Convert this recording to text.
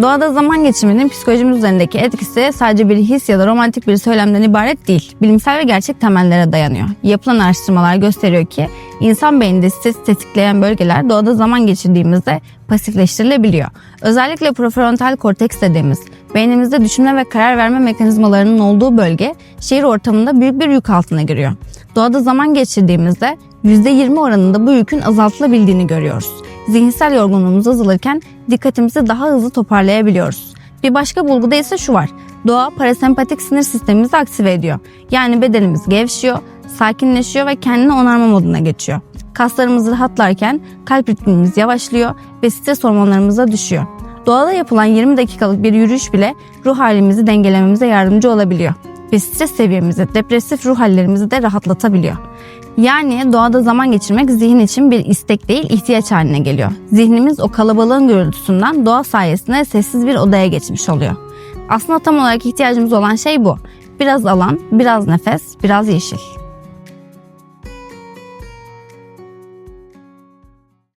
Doğada zaman geçirmenin psikolojimiz üzerindeki etkisi sadece bir his ya da romantik bir söylemden ibaret değil. Bilimsel ve gerçek temellere dayanıyor. Yapılan araştırmalar gösteriyor ki insan beyninde stres tetikleyen bölgeler doğada zaman geçirdiğimizde pasifleştirilebiliyor. Özellikle prefrontal korteks dediğimiz beynimizde düşünme ve karar verme mekanizmalarının olduğu bölge şehir ortamında büyük bir yük altına giriyor. Doğada zaman geçirdiğimizde %20 oranında bu yükün azaltılabildiğini görüyoruz. Zihinsel yorgunluğumuz azalırken dikkatimizi daha hızlı toparlayabiliyoruz. Bir başka bulguda ise şu var. Doğa parasempatik sinir sistemimizi aktive ediyor. Yani bedenimiz gevşiyor, sakinleşiyor ve kendini onarma moduna geçiyor. Kaslarımız rahatlarken kalp ritmimiz yavaşlıyor ve stres hormonlarımız da düşüyor. Doğada yapılan 20 dakikalık bir yürüyüş bile ruh halimizi dengelememize yardımcı olabiliyor ve stres seviyemizi, depresif ruh hallerimizi de rahatlatabiliyor. Yani doğada zaman geçirmek zihin için bir istek değil ihtiyaç haline geliyor. Zihnimiz o kalabalığın gürültüsünden doğa sayesinde sessiz bir odaya geçmiş oluyor. Aslında tam olarak ihtiyacımız olan şey bu. Biraz alan, biraz nefes, biraz yeşil.